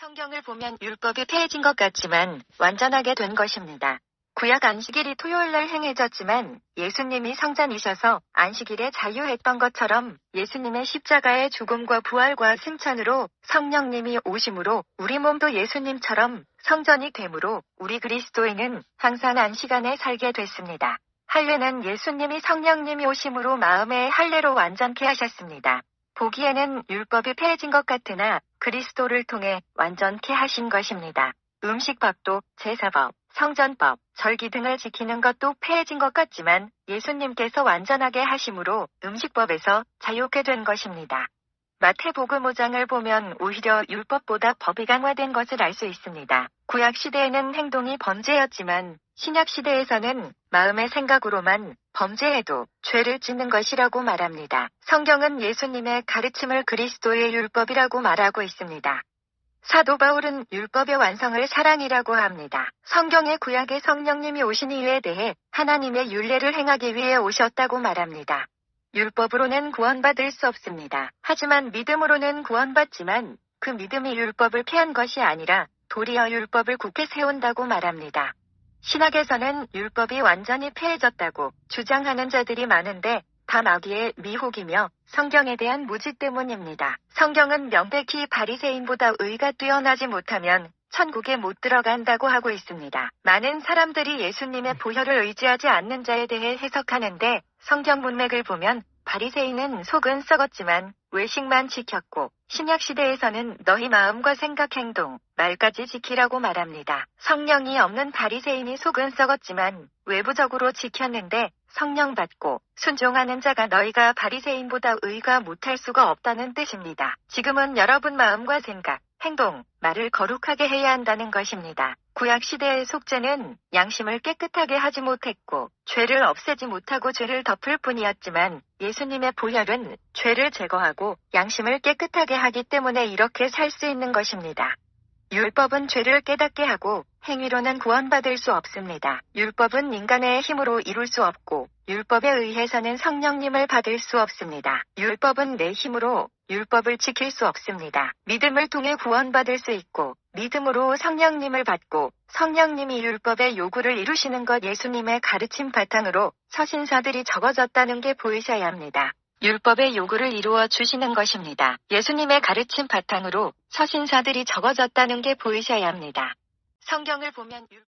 성경을 보면 율법이 폐해진 것 같지만 완전하게 된 것입니다. 구약 안식일이 토요일 날 행해졌지만 예수님이 성전이셔서 안식일에 자유했던 것처럼 예수님의 십자가의 죽음과 부활과 승천으로 성령님이 오심으로 우리 몸도 예수님처럼 성전이 되므로 우리 그리스도인은 항상 안식 안에 살게 됐습니다. 할례는 예수님이 성령님이 오심으로 마음의 할례로 완전케 하셨습니다. 보기에는 율법이 폐해진 것 같으나 그리스도를 통해 완전케 하신 것입니다. 음식법도 제사법, 성전법, 절기 등을 지키는 것도 폐해진 것 같지만 예수님께서 완전하게 하심으로 음식법에서 자유케 된 것입니다. 마태복음 5장을 보면 오히려 율법보다 법이 강화된 것을 알 수 있습니다. 구약 시대에는 행동이 범죄였지만 신약 시대에서는 마음의 생각으로만 범죄해도 죄를 짓는 것이라고 말합니다. 성경은 예수님의 가르침을 그리스도의 율법이라고 말하고 있습니다. 사도 바울은 율법의 완성을 사랑이라고 합니다. 성경의 구약의 성령님이 오신 이유에 대해 하나님의 율례를 행하기 위해 오셨다고 말합니다. 율법으로는 구원받을 수 없습니다. 하지만 믿음으로는 구원받지만 그 믿음이 율법을 폐한 것이 아니라 도리어 율법을 굳게 세운다고 말합니다. 신학에서는 율법이 완전히 폐해졌다고 주장하는 자들이 많은데 다 마귀의 미혹이며 성경에 대한 무지 때문입니다. 성경은 명백히 바리새인보다 의가 뛰어나지 못하면 천국에 못 들어간다고 하고 있습니다. 많은 사람들이 예수님의 보혈을 의지하지 않는 자에 대해 해석하는데 성경 문맥을 보면 바리새인은 속은 썩었지만 외식만 지켰고 신약 시대에서는 너희 마음과 생각 행동, 말까지 지키라고 말합니다. 성령이 없는 바리새인이 속은 썩었지만 외부적으로 지켰는데 성령 받고 순종하는 자가 너희가 바리새인보다 의가 못할 수가 없다는 뜻입니다. 지금은 여러분 마음과 생각, 행동, 말을 거룩하게 해야 한다는 것입니다. 구약 시대의 속죄는 양심을 깨끗하게 하지 못했고 죄를 없애지 못하고 죄를 덮을 뿐이었지만 예수님의 보혈은 죄를 제거하고 양심을 깨끗하게 하기 때문에 이렇게 살 수 있는 것입니다. 율법은 죄를 깨닫게 하고 행위로는 구원받을 수 없습니다. 율법은 인간의 힘으로 이룰 수 없고 율법에 의해서는 성령님을 받을 수 없습니다. 율법은 내 힘으로 율법을 지킬 수 없습니다. 믿음을 통해 구원받을 수 있고 믿음으로 성령님을 받고 성령님이 율법의 요구를 이루시는 것 예수님의 가르침 바탕으로 서신사들이 적어졌다는 게 보이셔야 합니다. 율법의 요구를 이루어 주시는 것입니다. 예수님의 가르침 바탕으로 서신사들이 적어졌다는 게 보이셔야 합니다. 성경을 보면 율...